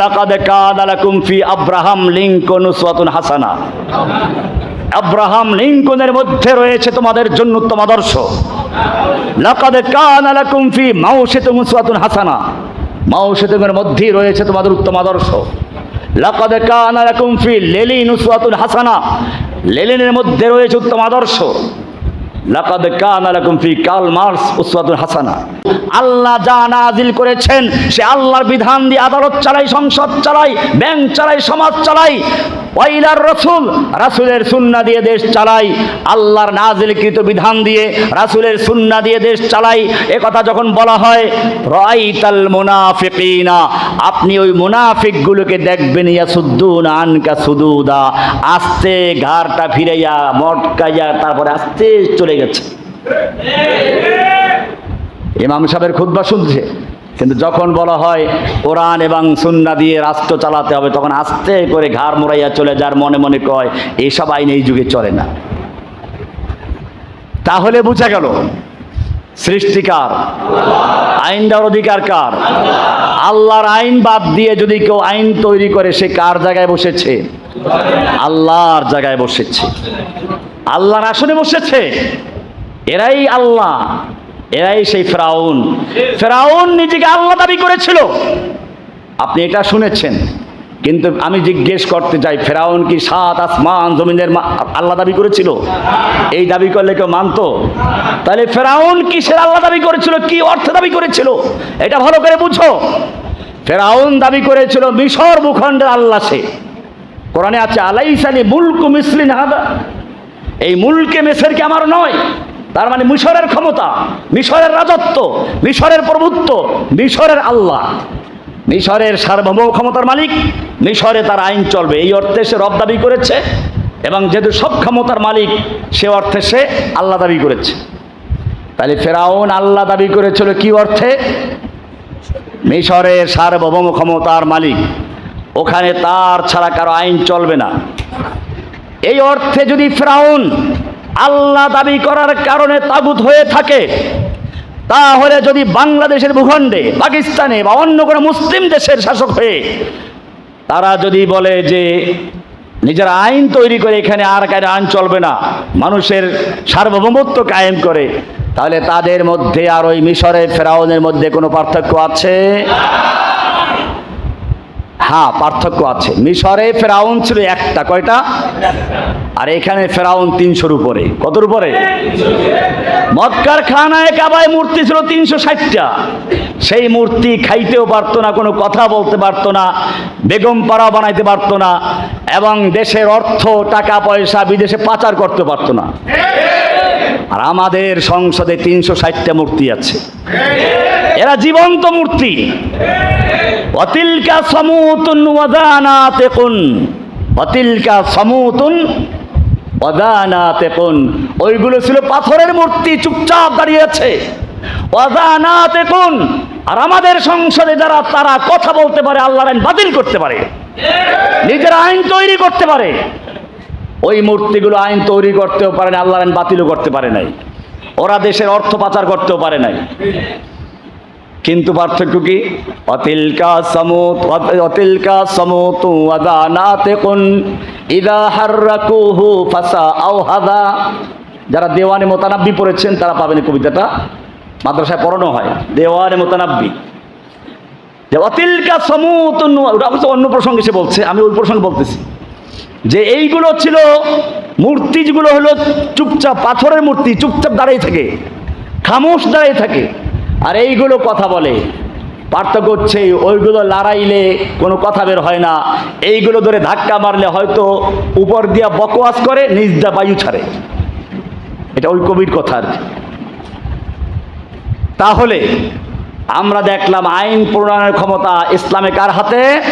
লাকাদ কানা লাকুম ফি আব্রাহাম লিংকন উসওয়াতুন হাসানা। আব্রাহাম লিংকনের মধ্যে রয়েছে তোমাদের জন্য উত্তম আদর্শ। লাকাদ কানা লাকুম ফি মাউশিতুম উসওয়াতুন হাসানা। মাউশিতুমের মধ্যেই রয়েছে তোমাদের উত্তম আদর্শ। লাকাদ কানা লাকুম ফি লেলিন উসওয়াতুন হাসানা। লেলিনের মধ্যে রয়েছে উত্তম আদর্শ। লাকাদ কানা লাকুম ফি কাল মার্স উসওয়াতুন হাসানা। আল্লাহ যা নাজিল করেছেন, সে আল্লাহর বিধান দিয়ে আদালত চালাই, সংসদ চালাই, ব্যাংক চালাই, সমাজ চালাই। ওয়াইলার রসুল, রাসুলের সুন্না দিয়ে দেশ চালাই। আল্লাহর নাজিলকৃত বিধান দিয়ে রাসুলের সুন্না দিয়ে দেশ চালাই। এ কথা যখন বলা হয়, রাইতাল মুনাফিকিনা, আপনি ওই মুনাফিকগুলোকে দেখবেন ইয়া সুদ্দুন আনকা সুদুদা। আস্তে ঘাড়টা ফিরাইয়া, মটকাইয়া, তারপরে আস্তে চলে গেছে। ইমাম সাহেবের খুদ্া শুনছে, কিন্তু যখন বলা হয় কোরআন এবং সুন্না দিয়ে রাষ্ট্র চালাতে হবে, তখন আস্তে করে ঘাড় মোড়াইয়া চলে যার মনে মনে কয় এইসব আইন এই যুগে চলে না। তাহলে বুঝা গেল সৃষ্টিকার আইন দেওয়ার অধিকার কার? আল্লাহর আইন বাদ দিয়ে যদি কেউ আইন তৈরি করে, সে কার জায়গায় বসেছে? আল্লাহর জায়গায় বসেছে। আল্লাহর আসনে বসেছে। এরাই আল্লাহ, এরাই সেই ফেরাউন। ফেরাউন নিজেকে আল্লাহ দাবি করেছিল। আপনি এটা শুনেছেন, কিন্তু আমি জিজ্ঞেস করতে চাই, ফেরাউন কি সাত আসমান জমিনের আল্লাহ দাবি করেছিল? এই দাবি করলে কেউ মানতো? তাহলে ফেরাউন কিসের আল্লাহ দাবি করেছিল? কি অর্থে দাবি করেছিল? এটা ভালো করে বুঝো। ফেরাউন দাবি করেছিল, মিশর ভূখণ্ডের আল্লাহ সে। কোরআনে আছে, আলাইসানি মুলকু মিসলিন হাদা এই মুলকে মেসের কি আমার নয়? তার মানে মিশরের ক্ষমতা, মিশরের রাজত্ব, মিশরের প্রভুত্ব, মিশরের আল্লাহ। মিশরের সার্বভৌম ক্ষমতার মালিক, মিশরে তার আইন চলবে। এই অর্থে সে রব দাবি করেছে এবং যেহেতু সব ক্ষমতার মালিক, সে অর্থে সে আল্লাহ দাবি করেছে। তাহলে ফেরাউন আল্লাহ দাবি করেছিল কি অর্থে? মিশরের সার্বভৌম ক্ষমতার মালিক। ওখানে তার ছাড়া কারও আইন চলবে না। এই অর্থে যদি ফ্রাউন আল্লাহ দাবি করার কারণে তাগুত হয়ে থাকে, তাহলে যদি বাংলাদেশের ভূখণ্ডে, পাকিস্তানে বা অন্য কোনো মুসলিম দেশের শাসক হয়ে, তারা যদি বলে যে নিজের আইন তৈরি করে এখানে আর কারও আইন চলবে না, মানুষের সার্বভৌমত্ব কায়েম করে, তাহলে তাদের মধ্যে আর ওই মিশরের ফেরাউনের মধ্যে কোনো পার্থক্য আছে? হ্যাঁ পার্থক্য আছে। মিশরে ফেরাউন ছিল একটা, কয়টা? আর এখানে ফেরাউন তিনশোর উপরে। কতর উপরে? মক্কার খানায় কাবায় মূর্তি ছিল তিনশো ষাটটা। সেই মূর্তি খাইতেও পারতো না, কোনো কথা বলতে পারতো না, বেগম পাড়া বানাইতে পারতো না, এবং দেশের অর্থ, টাকা, পয়সা বিদেশে পাচার করতে পারতো না। আর আমাদের সংসদে তিনশো ষাটটা মূর্তি আছে। এরা জীবন্ত মূর্তি। অতিলকা সমুতুন ওয়াদানাতে কুন অতিলকা সমুতুন ওয়াদানাতে কুন ওইগুলো ছিল পাথরের মূর্তি, চুপচাপ দাঁড়িয়ে আছে। ওয়াদানাতে কুন আর আমাদের সংসদে যারা, তারা কথা বলতে পারে, আল্লাহর আইন বাতিল করতে পারে। নিজের আইন তৈরি করতে পারে। ওই মূর্তিগুলো আইন তৈরি করতেও পারে না আল্লাহর আইন বাতিলও করতে পারে নাই। ওরা দেশের অর্থ পাচার করতেও পারে নাই। কিন্তু পার্থক্য কি? অতিলকা সমুত অতিলকা সমুতু ওয়াদানাতে কুন ইদা হাররাকুহু ফাসা আও হাদা। যারা দেওয়ানে মোতানাব্বি পড়েছেন, তারা পাবেন কবিতাটা। মাদ্রাসায় পড়ানো হয়। দেওয়ানে মোতানাব্বি। অতিলকা সমুতুন, ওটা অবশ্য অন্য প্রসঙ্গে সে বলছে, আমি ওই প্রসঙ্গে বলতেছি। যে এইগুলো ছিল মূর্তি যেগুলো হলো চুপচাপ পাথরের মূর্তি, চুপচাপ দাঁড়িয়ে থাকে, খামোশ দাঁড়িয়ে থাকে। আর এইগুলো কথা বলে। পার্থক্য হচ্ছে, ওইগুলো লড়াইলে কোনো কথা বের হয় না। এইগুলো ধরে ধাক্কা মারলে হয়তো উপর দিয়া বকওয়াস করে নিজ দা বায়ু ছাড়ে। এটা ওই কবির কথা আর তাহলে আমরা দেখলাম আইন প্রণয়নের ক্ষমতা ইসলামে কার হাতে?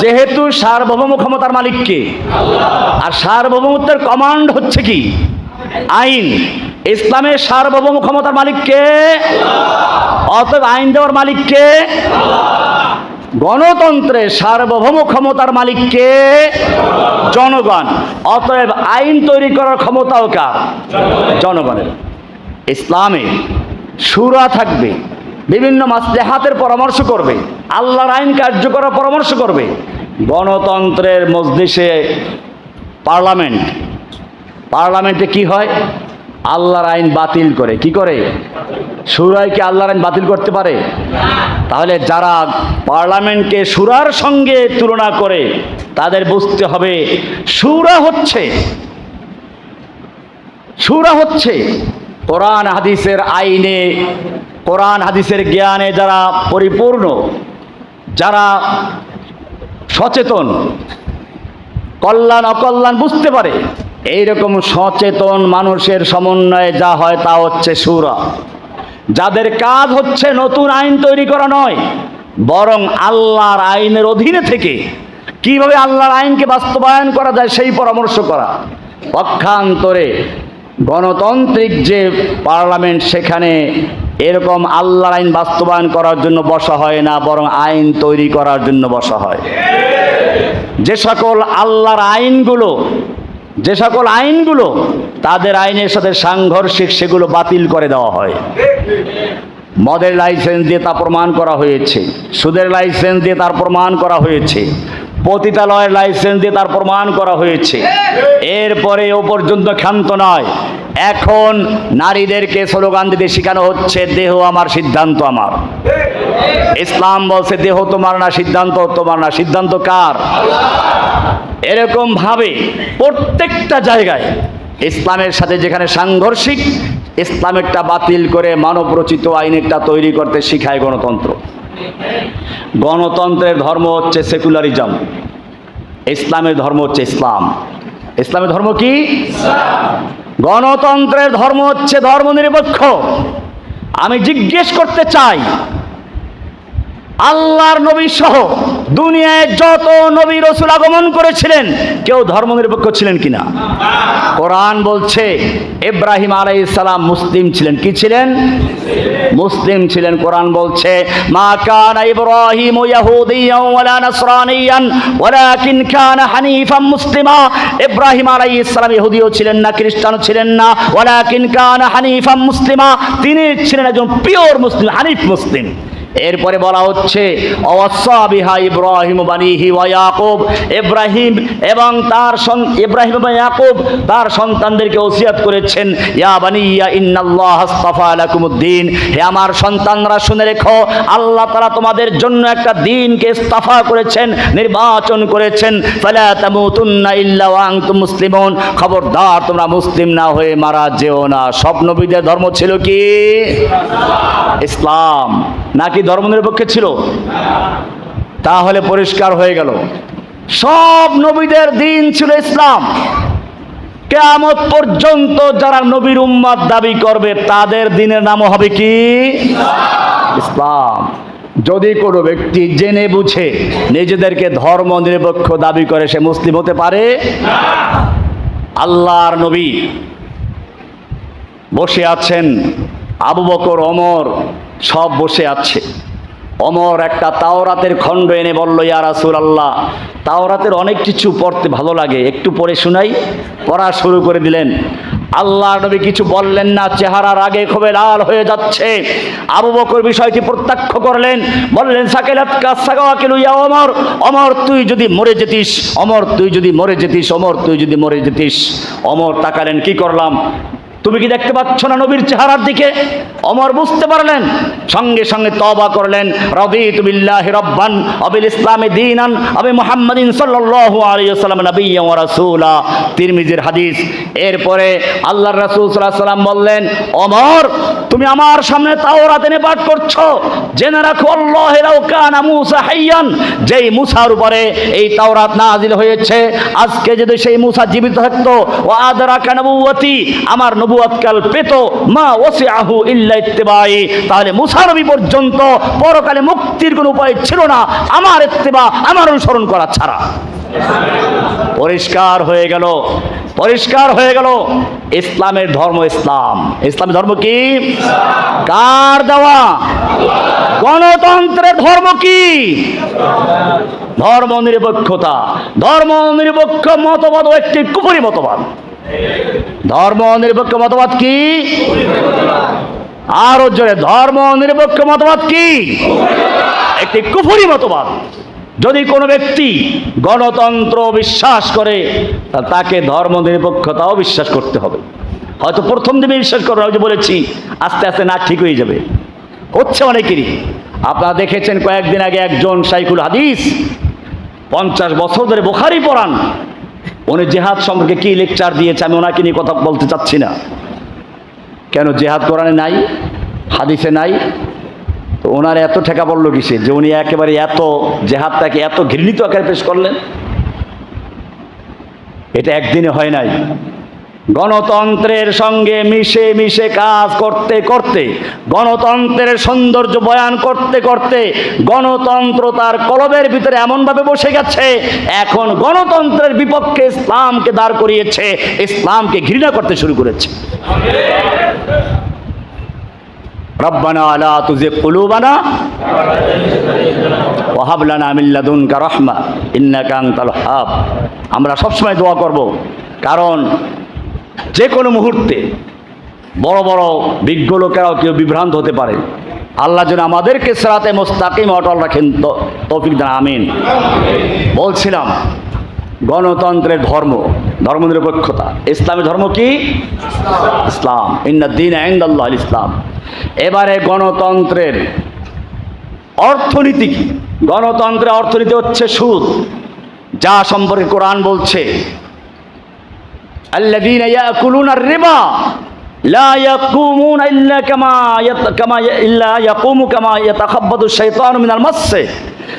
যেহেতু সার্বভৌম ক্ষমতার মালিককে। আর সার্বভৌমত্বের কমান্ড হচ্ছে কি? আইন। ইসলামের সার্বভৌম ক্ষমতার মালিককে, অতএব আইন দেওয়ার মালিককে, গণতন্ত্রের সার্বভৌম ক্ষমতার মালিককে, জনগণ, অতএব আইন তৈরি করার ক্ষমতাও কার? জনগণের। ইসলামে সুরা থাকবে, বিভিন্ন মাসলেহাতের পরামর্শ করবে, আল্লাহর আইন কার্য করার পরামর্শ করবে, গণতন্ত্রের মজলিসে পার্লামেন্ট, পার্লামেন্টে কি হয়? আল্লাহর আইন বাতিল করে। কি করে? সুরায় কি আল্লাহর আইন বাতিল করতে পারে? তাহলে যারা পার্লামেন্টকে সুরার সঙ্গে তুলনা করে, তাদের বুঝতে হবে সুরা হচ্ছে সুরা হচ্ছে কোরআন হাদিসের আইনে, কোরআন হাদিসের জ্ঞানে যারা পরিপূর্ণ, যারা সচেতন, কল্যাণ, অকল্যাণ বুঝতে পারে এইরকম সচেতন মানুষের সমন্বয়ে যা হয় তা হচ্ছে সুরা। যাদের কাজ হচ্ছে নতুন আইন তৈরি করা নয়, বরং আল্লাহর আইনের অধীনে থেকে কীভাবে আল্লাহর আইনকে বাস্তবায়ন করা যায় সেই পরামর্শ করা। পক্ষান্তরে গণতান্ত্রিক যে পার্লামেন্ট, সেখানে এরকম আল্লাহর আইন বাস্তবায়ন করার জন্য বসা হয় না, বরং আইন তৈরি করার জন্য বসা হয়। যে সকল আল্লাহর আইনগুলো যে সকল আইনগুলো তাদের আইনের সাথে সাংঘর্ষিক সেগুলো বাতিল করে দেওয়া হয়। মদের লাইসেন্স দিয়ে তা প্রমাণ করা হয়েছে, সুদের লাইসেন্স দিয়ে তার প্রমাণ করা হয়েছে, পতিতালয়ের লাইসেন্স দিয়ে তার প্রমাণ করা হয়েছে। এরপরে ও পর্যন্ত ক্ষান্ত নয়। এখন নারীদেরকে স্লোগান দিতে শেখানো হচ্ছে, দেহ আমার সিদ্ধান্ত আমার। ইসলাম বলছে, দেহ তোমার না, সিদ্ধান্ত তোমার না। সিদ্ধান্ত কার? এরকম ভাবে প্রত্যেকটা জায়গায় ইসলামের সাথে যেখানে সাংঘর্ষিক, ইসলামেরটা বাতিল করে মানব রচিত আইনেরটা তৈরি করতে শিখায় গণতন্ত্র। গণতন্ত্রের ধর্ম হচ্ছে সেকুলারিজম। ইসলামের ধর্ম হচ্ছে ইসলাম। ইসলামের ধর্ম কি? গণতন্ত্রের ধর্ম হচ্ছে ধর্মনিরপেক্ষ। আমি জিজ্ঞেস করতে চাই আল্লাহর নবী সহ দুনিয়ায় যত নবী রসুল আগমন করেছিলেন, কেউ ধর্মনিরপেক্ষ ছিলেন কিনা? কোরআন বলছে, ইব্রাহিম আলাইহিস সালাম মুসলিম ছিলেন। কি ছিলেন? মুসলিম ছিলেন। কোরআন বলছে, মা কানা ইব্রাহিম ইয়াহুদিয়ান ওয়ালা নাসরানিয়ান, ওয়ালাকিন কানা হানিফাম মুসলিমা। ইব্রাহিম আলাইহিস সালাম ইহুদিও ছিলেন না, খ্রিস্টানও ছিলেন না, ওয়ালাকিন কানা হানিফাম মুসলিমা। তিনি ছিলেন একজন পিওর মুসলিম, হানিফ মুসলিম। এরপরে বলা হচ্ছে অবসাবিহা ইব্রাহিম বানিহি ওয়া ইয়াকুব। ইব্রাহিম এবং তার সন- ইব্রাহিম এবং ইয়াকুব তার সন্তানদেরকে ওসিয়াত করেছেন, ইয়া বানিয়া ইন্নাল্লাহ আস্তাফা লাকুমুদ্দিন। হে আমার সন্তানরা, শুনে রেখো, আল্লাহ তাআলা তোমাদের জন্য একটা দিনকে ইস্তাফা করেছেন, নির্বাচন করেছেন। ফালা তামুতুন্না ইল্লা ওয়া আনতুম মুসলিমুন। খবরদার, তোমরা মুসলিম না হয়ে মারা যেও না। সব নবীদের ধর্ম ছিল কি? ইসলাম। নাকি ধর্মনিরপেক্ষ ছিল? তাহলে পরিষ্কার হয়ে গেল। সব নবীদের দিন ছিল ইসলাম। কেয়ামত পর্যন্ত যারা নবীর উম্মাদ দাবি করবে, তাদের দিনের নাম হবে কি? ইসলাম। যদি কোনো ব্যক্তি জেনে বুঝে নিজেদেরকে ধর্ম নিরপেক্ষ দাবি করে, সে মুসলিম হতে পারে? আল্লাহর নবী বসে আছেন আবু বকর অমর সব বসে আছে। অমর একটা তাওরাতের খণ্ড এনে বলল, ইয়া রাসূল আল্লাহ তাওরাতের অনেক কিছু পড়তে ভালো লাগে। একটু পড়ে শোনাই। পড়া শুরু করে দিলেন। আল্লাহ নবী কিছু বললেন না, চেহারার আগে খুবই লাল হয়ে যাচ্ছে। আবু বকর বিষয়টি প্রত্যক্ষ করলেন, বললেন অমর অমর তুই যদি মরে যেতিস অমর তুই যদি মরে যেতিস অমর তুই যদি মরে যেতিস। অমর তাকালেন, কি করলাম? তুমি কি দেখতে পাচ্ছ না নবীর চেহারার দিকে? অমর বুঝতে পারলেন। সঙ্গে সঙ্গে তবা করলেন। রবিতু বিল্লাহি রব্বান, অবিল ইসলামে দীনান আবি মুহাম্মাদিন সাল্লাল্লাহু আলাইহি ওয়াসাল্লাম নবিয়্যান ওয়া তিরমিজির হাদিস। এরপরে আল্লাহর রাসূল আলাইহি সাল্লাম বললেন, অমর, তুমি আমার সামনে তাওরাত এনে পাঠ করছ। জেনে রাখো, আল্লাহ কানা মূসা হাইয়ান, যেই মুসার উপরে এই তাওরাত নাজিল হয়েছে। আজকে যদি সেই মুসা জীবিত থাকতো ও আদরাকা নবুয়তি আমার নবুয়াতকাল পেত, মা ওসিআহু ইল্লা ইত্তিবাই তাহলে মুসা পর্যন্ত পরকালে মুক্তির কোনো উপায় ছিল না। আমার ইত্তিবা, আমার অনুসরণ করা ছাড়া। পরিষ্কার হয়ে গেল, পরিষ্কার হয়ে গেল। ইসলামের ধর্ম ইসলাম। ইসলামের ধর্ম কি? কার দেওয়া? গণতন্ত্রের ধর্ম কি? ধর্ম নিরপেক্ষতা। ধর্ম নিরপেক্ষ মতবাদ একটি কুপুরি মতবাদ। ধর্ম নিরপেক্ষ মতবাদ কি? আরও জোরে, ধর্ম নিরপেক্ষ মতবাদ কি? একটি কুফুরি মতবাদ। যদি কোনো ব্যক্তি গণতন্ত্র বিশ্বাস করে তাকে ধর্ম নিরপেক্ষতাও বিশ্বাস করতে হবে। হয়তো প্রথম দিনে বিশ্বাস করবে আমি যে বলেছি, আস্তে আস্তে না ঠিক হয়ে যাবে। হচ্ছে অনেকেরই। আপনারা দেখেছেন কয়েকদিন আগে একজন সাইকুল হাদিস, পঞ্চাশ বছর ধরে বোখারি পড়ান। উনি জেহাদ সম্পর্কে কি লেকচার দিয়েছে, আমি ওনাকে নিয়ে কথা বলতে চাচ্ছি না। কেন, জেহাদ কোরআনে নাই? হাদিসে নাই? তো ওনার এত ঠেকা পড়ল কিসে যে উনি একেবারে এত জেহাদটাকে এত ঘৃণিত আকারে পেশ করলেন? এটা একদিনে হয় নাই। গণতন্ত্রের সঙ্গে মিশে মিশে কাজ করতে করতে, গণতন্ত্রের সৌন্দর্য বয়ান করতে করতে, গণতন্ত্র তার কলবের ভিতরে এমনভাবে বসে গেছে, এখন গণতন্ত্রের বিপক্ষে ইসলামকে দাঁড় করিয়েছে, ইসলামকে ঘৃণা করতে শুরু করেছে। রব্বানা আলা তুজে কুলুবানা ওয়াহাব লানা লাদুনকা রাহমা, ইন্নাকা আনতাল ওয়াহ্হাব আমরা সবসময় দোয়া করব, কারণ যে কোনো মুহূর্তে বড় বড় বিজ্ঞ লোকেরাও কেউ বিভ্রান্ত হতে পারে। আল্লাহ যেন আমাদেরকে সেরাতে মোস্তাকিম অটল রাখেন তৌফিক দান, আমিন। বলছিলাম, গণতন্ত্রের ধর্ম ধর্মনিরপেক্ষতা ইসলামী ধর্ম কি? ইসলাম। ইন্দিন আইন্দাল্লাহ ইসলাম। এবারে গণতন্ত্রের অর্থনীতি কি? গণতন্ত্রের অর্থনীতি হচ্ছে সুদ। যা সম্পর্কে কোরআন বলছে الذين يأكلون الربا لا يقومون إلا كما يت... كما ي... إلا يقوم كما يتخبط الشيطان من المس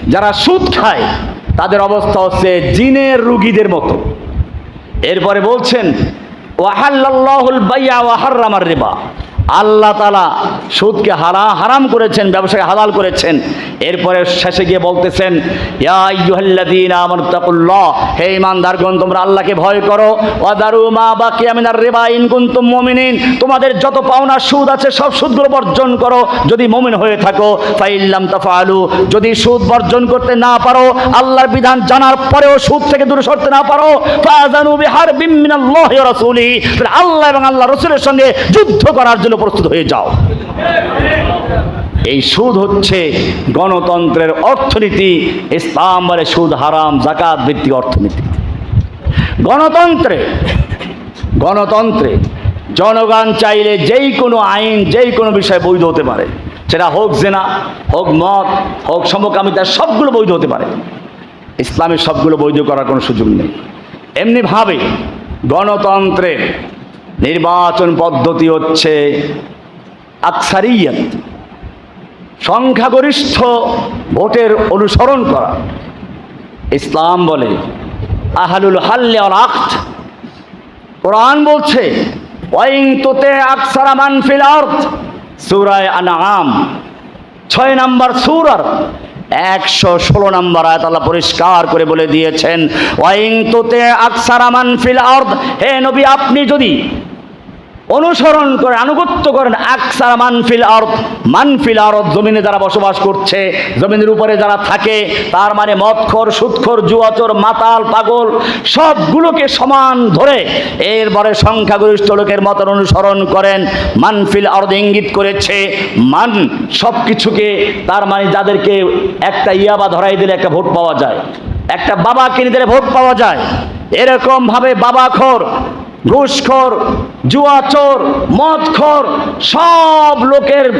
যারা সুদ খায় তাদের অবস্থা হচ্ছে জিনের রুগীদের মতো এরপরে বলছেন ওয়াহাল্লাহুল বাইয়া ওয়াহার্রামার রিবা আল্লাহ তালা সুদকে হারা, হারাম করেছেন, ব্যবসাকে হালাল করেছেন। এরপরে শেষে গিয়ে বলতেছেন হে ঈমানদারগণ, তোমরা আল্লাহকে ভয় করো। ওয়াদারু মা বাকিয়া মিনার রিবা তোমাদের যত পাওনা সুদ আছে, সব সুদগুলো বর্জন করো। যদি মুমিন হয়ে থাকো, ফাইল্লাম তাফআলু, যদি সুদ বর্জন করতে না পারো, আল্লাহর বিধান জানার পরেও সুদ থেকে দূরে সরতে না পারো, ফাযানু বিহারবিম মিনাল্লাহি ওয়া রাসূলিহি। তাহলে আল্লাহ এবং আল্লাহ রসুলের সঙ্গে যুদ্ধ করার জন্য প্রস্তুত হয়ে যাও। এই সুদ হচ্ছে গণতন্ত্রের অর্থনীতি, ইসলাম বলে সুদ হারাম জাকাত ভিত্তিক অর্থনীতি। গণতন্ত্রে গণতন্ত্রে জনগণ চাইলে যেই কোনো আইন যেই কোনো বিষয় বৈধ হতে পারে। সেটা হোক জেনা, হোক মত হোক সমকামিতা, সবগুলো বৈধ হতে পারে। ইসলামের সবগুলো বৈধ করার কোনো সুযোগ নেই। এমনিভাবে গণতন্ত্রের নির্বাচন পদ্ধতি হচ্ছে আকসারিয়ত, সংখ্যাগরিষ্ঠ ভোটের অনুসরণ করা। ইসলাম বলে, আহালুল হাল্লে আক্ত কোরআন বলছে ওয়াইং তোতে আকসারা মানফিল আর্থ সুরায় আনাম ছয় নাম্বার সুরার, একশো ষোলো নম্বর আয়াত আল্লাহ পরিষ্কার করে বলে দিয়েছেন ওয়াইং তোতে আকসারা মানফিল আর্থ হে নবী, আপনি যদি অনুসরণ করে আনুগত্য করেন আকসার মানফিল আরত মানফিল আরত জমিনে যারা বসবাস করছে, জমিনের উপরে যারা থাকে, তার মানে মদখর সুৎখর জুয়াচর, মাতাল, পাগল, সবগুলোকে সমান ধরে এরপরে সংখ্যাগরিষ্ঠ লোকের মতন অনুসরণ করেন। মানফিল আরদ ইঙ্গিত করেছে, মান সব কিছুকে তার মানে যাদেরকে একটা ইয়াবা ধরাই দিলে একটা ভোট পাওয়া যায়, একটা বাবা কিনে দিলে ভোট পাওয়া যায়। এরকম ভাবে বাবাখোর ঘুষখোর, জুয়াচোর, মদখোর, সব লোকের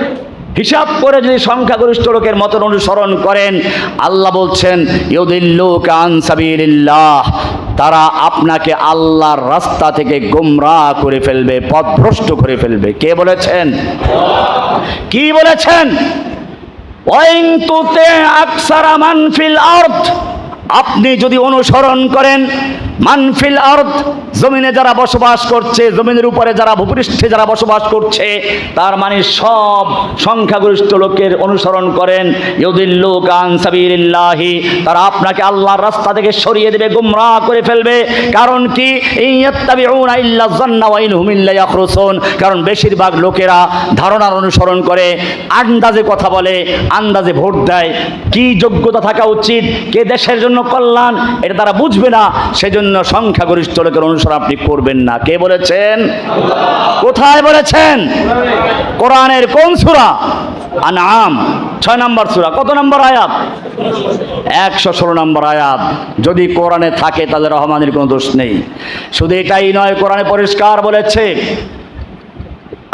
হিসাব করে যদি সংখ্যাগরিষ্ঠ লোকের মতন অনুসরণ করেন, আল্লাহ বলছেন ইউদিল্লু কান সাবিলিল্লাহ তারা আপনাকে আল্লাহর রাস্তা থেকে গোমরাহ করে ফেলবে, পথভ্রষ্ট করে ফেলবে। কে বলেছেন? কি বলেছেন? ওয়াইং তুতে আকসারা মানফিল আর্থ আপনি যদি অনুসরণ করেন মানফিল আর্থ জমিনে যারা বসবাস করছে, জমিনের উপরে যারা ভূপৃষ্ঠে যারা বসবাস করছে, তার মানে সব সংখ্যাগরিষ্ঠ লোকের অনুসরণ করেন। ইউদিল্লু কান সাবিলিল্লাহি, তারা আপনাকে আল্লাহর রাস্তা থেকে সরিয়ে দেবে, গুমরাহ করে ফেলবে। কারণ কি? ইয়াত্তাবিউনা কারণ বেশিরভাগ লোকেরা ধারণার অনুসরণ করে, আন্দাজে কথা বলে, আন্দাজে ভোট দেয়। কি যোগ্যতা থাকা উচিত? কে দেশের জন্য জন্য কল্যাণ, এটা তারা বুঝবে না, সেজন্য সংখ্যাগরিষ্ঠ লোকের অনুসরণ আপনি করবেন না। কে বলেছেন? কোথায় বলেছেন? কোরআনের কোন সূরা? আনাম ছয় নম্বর সুরা। কত নম্বর আয়াত? একশো ষোলো নম্বর আয়াত। যদি কোরআনে থাকে, তাহলে রহমানের কোনো দোষ নেই। শুধু এটাই নয়, কোরআনে পরিষ্কার বলেছে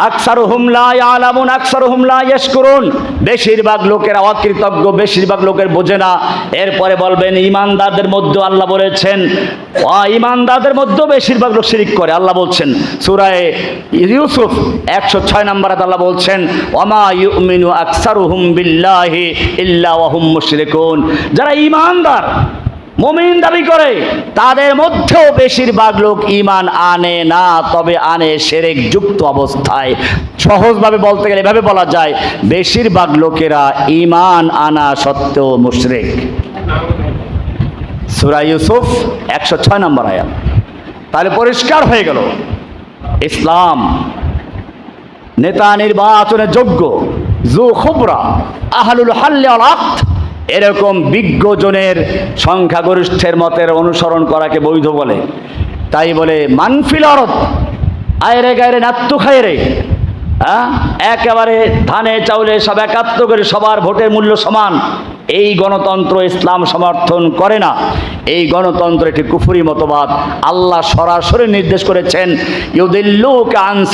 আকসার হুমলা আলামুন আকসার হুমলা ইয়েস করুন বেশিরভাগ লোকের অকৃতজ্ঞ, বেশিরভাগ লোকের বোঝে না। এরপরে বলবেন, ইমানদারদের মধ্যে আল্লাহ বলেছেন ইমানদারদের মধ্যেও বেশিরভাগ লোক শিরিক করে। আল্লাহ বলছেন সুরায় ইউসুফ একশো ছয় নম্বরে আল্লাহ বলছেন, ওমা ইউমিনু আকসার হুম বিল্লাহি ইল্লা ওয়াহুম মুশরিকুন। যারা ইমানদার মমিন দাবি করে, তাদের মধ্যেও বেশিরভাগ লোক ইমান আনে না, তবে আনে সেরেক যুক্ত অবস্থায়। সহজভাবে বলতে গেলে এভাবে বলা যায়, বেশিরভাগ লোকেরা ইমান আনা সত্ত্বেও মুশরেক। সুরা ইউসুফ একশো ছয় নম্বর আয়াত। তাহলে পরিষ্কার হয়ে গেল, ইসলাম নেতা নির্বাচনের যোগ্য জু খুবরা আহলুল হাল্লে এরকম বিজ্ঞজনের সংখ্যাগরিষ্ঠের মতের অনুসরণ করাকে বৈধ বলে। তাই বলে মানফিল অরত আয়রে গায়রে নাত্তু খায় রে হ্যাঁ একেবারে ধানে চাউলে সব একাত্ম করে সবার ভোটের মূল্য সমান। এই গণতন্ত্র ইসলাম সমর্থন করে না। এই গণতন্ত্র একটি কুফুরি মতবাদ আল্লাহ সরাসরি নির্দেশ করেছেন, ইউদিল্লুক আন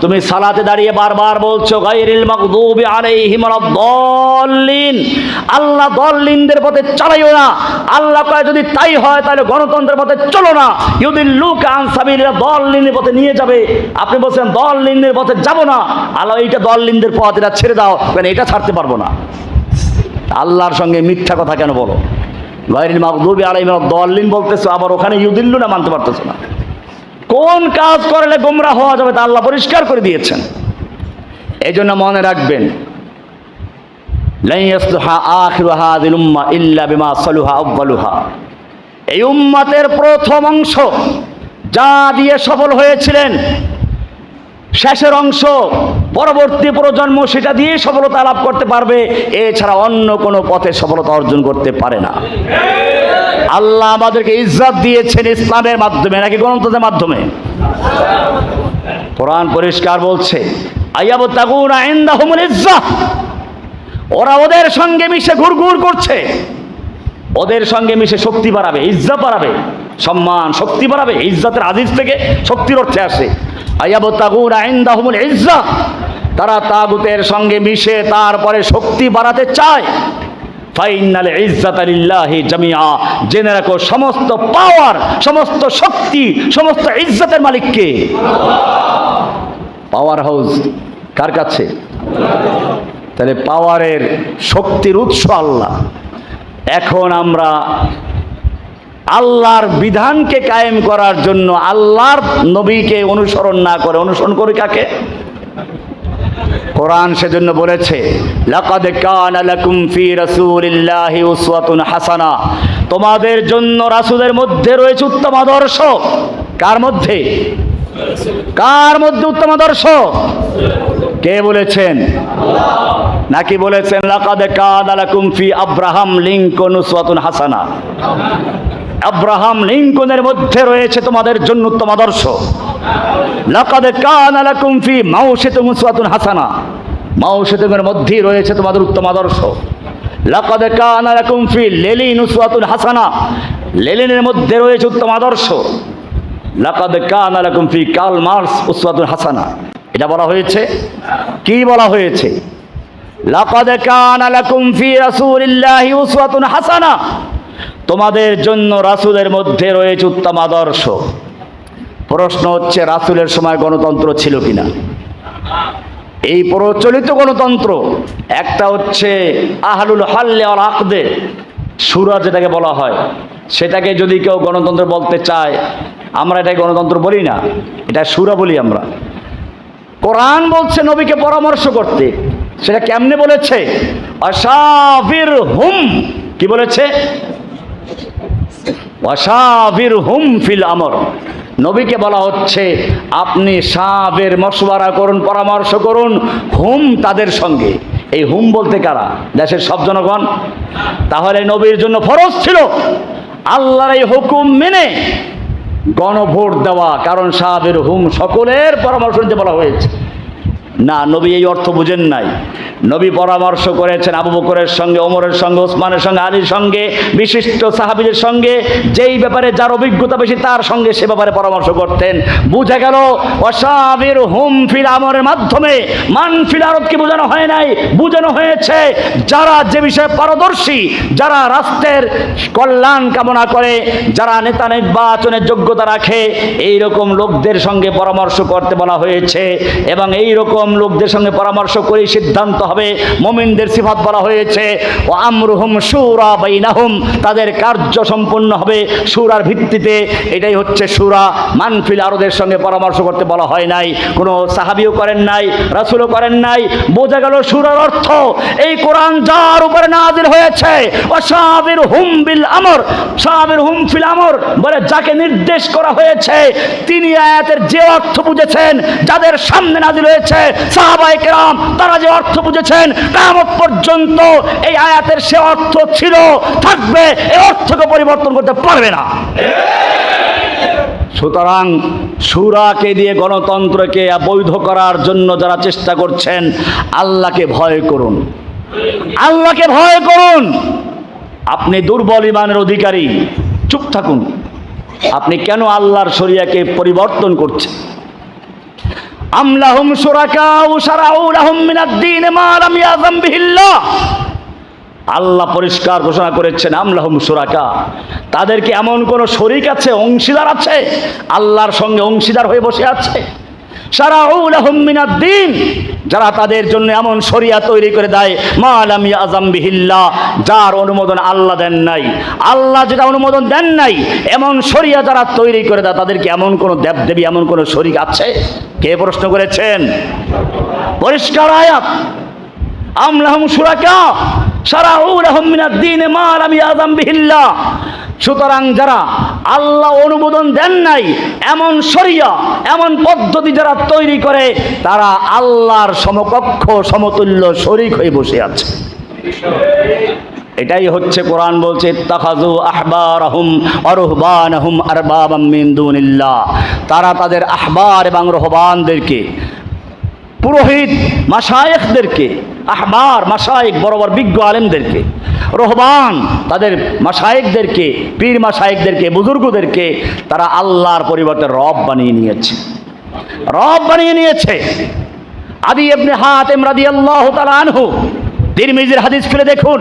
তুমি সালাতে দাঁড়িয়ে বারবার বলছো, গায়রিল মাগদুবি আলাইহিম ওয়ালাদ-দাল্লিন আল্লাহ দল্লিনদের পথে চালাইও না। আল্লাহ কয়, যদি তাই হয়, তাহলে গণতন্ত্রের পথে চলো না। ইউদিল্লুক আন সাবিলিল্লাহ দল্লিনের পথে নিয়ে যাবে। আপনি বলছেন, দল্লিনের পথে যাব না। আল্লাহ, এইটা দল্লিনদের পথ, এটা ছেড়ে দাও। কারণ এটা ছাড়তে পারব না। আল্লাহর সঙ্গে মিথ্যা কথা কেন বলো? গায়রিল মাগদুবি আলাইহিম দল্লিন বলতেছো, আবার ওখানে ইউদিল্লু না মানতে পারতেছো না। কোন কাজ করলে গোমরা হওয়া যাবে তা আল্লাহ পরিষ্কার করে দিয়েছেন। এই জন্য মনে রাখবেন এই উম্মতের প্রথম অংশ যা দিয়ে সফল হয়েছিলেন শেষের অংশ, পরবর্তী প্রজন্ম সেটা দিয়ে সফলতা লাভ করতে পারবে, এছাড়া অন্য কোনো পথে সফলতা অর্জন করতে পারে না। আল্লাহ আমাদেরকে ইজ্জত দিয়েছেন ইসলামের মাধ্যমে, নাকি গণতন্ত্রের মাধ্যমে? কোরআন পরিষ্কার বলছে ওরা ওদের সঙ্গে মিশে ঘুরঘুর করছে, ওদের সঙ্গে মিশে শক্তি বাড়াবে, ইজ্জত বাড়াবে। সম্মান, শক্তি বাড়াবে। ইজ্জাতের আজিজ থেকে শক্তির অর্থে আসে। আয়াব তাগুনা ইন্দাহুমুল ইজ্জাহ তারা তাগুতের সঙ্গে মিশে তারপরে শক্তি বাড়াতে চায়। ফাইনাল ইজ্জাত আলিল্লাহি জামিয়া জেনে রাখো, সমস্ত পাওয়ার সমস্ত শক্তি, সমস্ত ইজ্জতের মালিককে। পাওয়ার হাউস কার কাছে? তাহলে পাওয়ারের শক্তির উৎস আল্লাহ। এখন আমরা আল্লাহর বিধানকে কায়েম করার জন্য আল্লাহর নবীকে অনুসরণ না করে, অনুসরণ করি কাকে? কোরআন সেজন্য বলেছে হাসানা। তোমাদের জন্য রাসূলের মধ্যে রয়েছে উত্তম আদর্শ। কার মধ্যে? কার মধ্যে উত্তম আদর্শ? কে বলেছেন? নাকি বলেছেন, লাকাদ কানা লাকুম ফি আব্রাহাম লিংকন উসওয়াতুন হাসানা। আব্রাহাম লিঙ্কনের মধ্যে রয়েছে তোমাদের জন্য উত্তম আদর্শ। লাকাদ কানা লাকুম ফি মাউশিতুম উসওয়াতুন হাসানা। মাউশিতুমের মধ্যেই রয়েছে তোমাদের উত্তম আদর্শ। লাকাদ কানা লাকুম ফি লেলিন উসওয়াতুন হাসানা। লেলিনের মধ্যে রয়েছে উত্তম আদর্শ। লাকাদ কানা লাকুম ফি কাল মার্স উসওয়াতুন হাসানা। এটা বলা হয়েছে। কি বলা হয়েছে? লাকাদ কানা লাকুম ফি রাসূলিল্লাহি উসওয়াতুন হাসানা। তোমাদের জন্য রাসূলের মধ্যে রয়েছে উত্তম আদর্শ। প্রশ্ন হচ্ছে, রাসূলের সময় গণতন্ত্র ছিল কিনা? এই প্রচলিত গণতন্ত্র, একটা হচ্ছে আহলুল হাল্লে অল আকদে, সুরা যেটাকে বলা হয়, সেটাকে যদি কেউ গণতন্ত্র বলতে চায়, আমরা এটাকে গণতন্ত্র বলি না, এটা সুরা বলি আমরা। কোরআন বলছে নবীকে পরামর্শ করতে, সেটা কেমনে বলেছে? অসাফির হুম কি বলেছে? ওয়াসাবির হুম ফিল আমর। নবীকে বলা হচ্ছে, আপনি সাবের মশওয়ারা করুন, পরামর্শ করুন, হুম তাদের সঙ্গে। এই হুম বলতে কারা? দেশের সব জনগণ। তাহলে নবীর জন্য ফরজ ছিল আল্লাহর এই হুকুম মেনে গণভোট দেওয়া, কারণ সাহাবের হুম সকলের পরামর্শ নিতে বলা হয়েছে। না, নবী এই অর্থ বুঝেন নাই। নবী পরামর্শ করেছেন আবু বকরের সঙ্গে, ওমরের সঙ্গে, ওসমানের সঙ্গে, আলীর সঙ্গে, বিশিষ্ট সাহাবিদের সঙ্গে। যেই ব্যাপারে যার অভিজ্ঞতা বেশি, তার সঙ্গে সে ব্যাপারে পরামর্শ করতেন। বুঝে গেল অসাবির হুম ফিল আমরের মাধ্যমে মান ফিল আরবকে বোঝানো হয় নাই, বোঝানো হয়েছে। যারা যে বিষয়ে পারদর্শী, যারা রাষ্ট্রের কল্যাণ কামনা করে, যারা নেতা নির্বাচনের যোগ্যতা রাখে এই রকম লোকদের সঙ্গে পরামর্শ করতে বলা হয়েছে। এবং এই রকম লোকদের সঙ্গে পরামর্শ করে সিদ্ধান্ত হবে। মমিনদের সিফাত বলা হয়েছে ও আমরুহুম সুরা বাইনাহুম তাদের কার্য সম্পন্ন হবে সুরার ভিত্তিতে। এটাই হচ্ছে সুরা। মানফিল আরদের সঙ্গে পরামর্শ করতে বলা হয় নাই। কোনো সাহাবিও করেন নাই, রাসুলও করেন নাই। বোঝা গেল সুরার অর্থ, এই কোরআন যার উপরে নাজির হয়েছে ও সাহাবির হুম বিল আমর সাহাবির হুম ফিল আমর বলে যাকে নির্দেশ করা হয়েছে, তিনি আয়াতের যে অর্থ বুঝেছেন, যাদের সামনে নাজির হয়েছে তারা যে অর্থ বুঝেছেন কামত পর্যন্ত এই আয়াতের সে অর্থ ছিল, থাকবে এই অর্থকে পরিবর্তন করতে পারবে না। সুতরাং সুরাকে দিয়ে গণতন্ত্রকে বৈধ করার জন্য যারা চেষ্টা করছেন, আল্লাহকে ভয় করুন। আল্লাহকে ভয় করুন। আপনি দুর্বল ইমানের অধিকারী। চুপ থাকুন। আপনি কেন আল্লাহর শরিয়াকে পরিবর্তন করছেন? আমলাহুম সুরাকা শারাউ লাহুম মিনাদ দ্বীন মা লাম ইয়াযাম বিহিল্লাহ। আল্লাহ পরিষ্কার ঘোষণা করেছেন আমলাহুম সুরাকা তাদেরকে এমন কোন শরিক আছে, অংশীদার আছে? আল্লাহর সঙ্গে অংশীদার হয়ে বসে আছে? দিন। যারা তাদের জন্য এমন শরিয়া তৈরি করে দেয়, মা আলাম আজম বিহিল্লা যার অনুমোদন আল্লাহ দেন নাই। আল্লাহ যেটা অনুমোদন দেন নাই, এমন শরিয়া যারা তৈরি করে দেয়, তাদেরকে এমন কোন দেবদেবী, এমন কোন শরিক আছে? কে প্রশ্ন করেছেন? পরিষ্কার আয়াত। আমলাহম সুরাকা সারাউলাহম মিনাদ দ্বীন মা লাম ইয়াযাম বিহিল্লাহ। সুতরাং যারা আল্লাহ অনুমোদন দেন নাই, এমন শরিয়া, এমন পদ্ধতি যারা তৈরি করে, তারা আল্লাহর সমকক্ষ, সমতুল্য শরিক হয়ে বসে আছে। এটাই হচ্ছে কোরআন বলছে অরহবানহুম আরবাবাম মিন দুনিল্লাহ। তারা তাদের আহবার এবং রহবানদেরকে পুরোহিত মাসায়েকদেরকে আহবার মাসায়েক বড় বড় বিজ্ঞ আলেমদেরকে, রহবান তাদের মাসায়েকদেরকে পীর মাসায়েকদেরকে বুজুর্গদেরকে তারা আল্লাহর পরিবর্তে রব বানিয়ে নিয়েছে। রব বানিয়ে নিয়েছে। আদি এমনি হাতেম রাদি আল্লাহ আনহু, তিরমিজির হাদিস ফিরে দেখুন।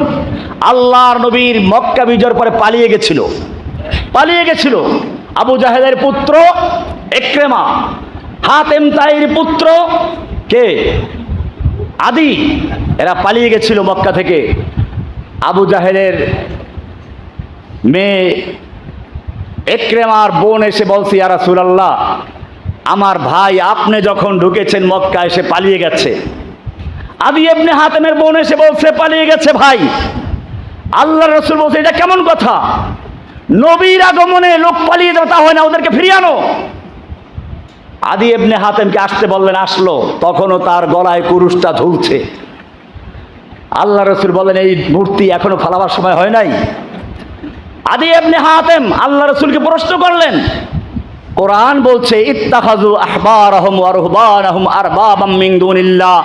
আল্লাহর নবীর মক্কা বিজয়ের পরে পালিয়ে গেছিল। পালিয়ে গেছিল। আবু জাহেদের পুত্র একরেমা, হাতেম তাইর পুত্র কে? আদি। এরা পালিয়ে গেছিল মক্কা থেকে। আবু জাহেলের মেয়ে একরেমার বোন এসে বলছে, ইয়া রাসূলুল্লাহ, আমার ভাই আপনি যখন ঢুকেছেন মক্কা, এসে পালিয়ে গেছে। আদি এমনি হাতেমের বোন এসে বলছে, পালিয়ে গেছে ভাই। আল্লাহ রসুল বলছে, এটা কেমন কথা? নবীর আগমনে লোক পালিয়ে যাওয়া হয় না, ওদেরকে ফিরিয়ে আনো। আদি এমনি হাতেমকে আসতে বললেন, আসলো। তখনও তার গলায় কুরুষটা ঝুলছে। আল্লাহ রসুল বলেন, এই মূর্তি এখনও ফালাবার সময় হয় নাই? আদি এমনি হাতেম আল্লাহ রসুলকে প্রশ্ন করলেন, কোরআন বলছে ইত্তাহাজু আহবার আহম আর বাবাম মিং দুনিল্লাহ।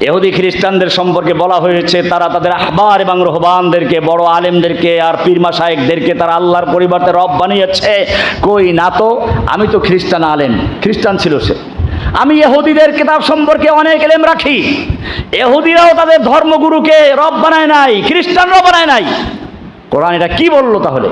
এহুদি খ্রিস্টানদের সম্পর্কে বলা হয়েছে, তারা তাদের আহবার এবং রহবানদেরকে, বড় আলেমদেরকে আর পীরমা সাহেবদেরকে তারা আল্লাহর পরিবর্তে রব বানিয়েছে। কই না তো? আমি তো খ্রিস্টান আলেম, খ্রিস্টান ছিল সে। আমি এহুদিদের কিতাব সম্পর্কে অনেক এলেম রাখি। এহুদিরাও তাদের ধর্মগুরুকে রব বানায় নাই, খ্রিস্টানরাও বানায় নাই। কোরআন এটা কি বলল তাহলে?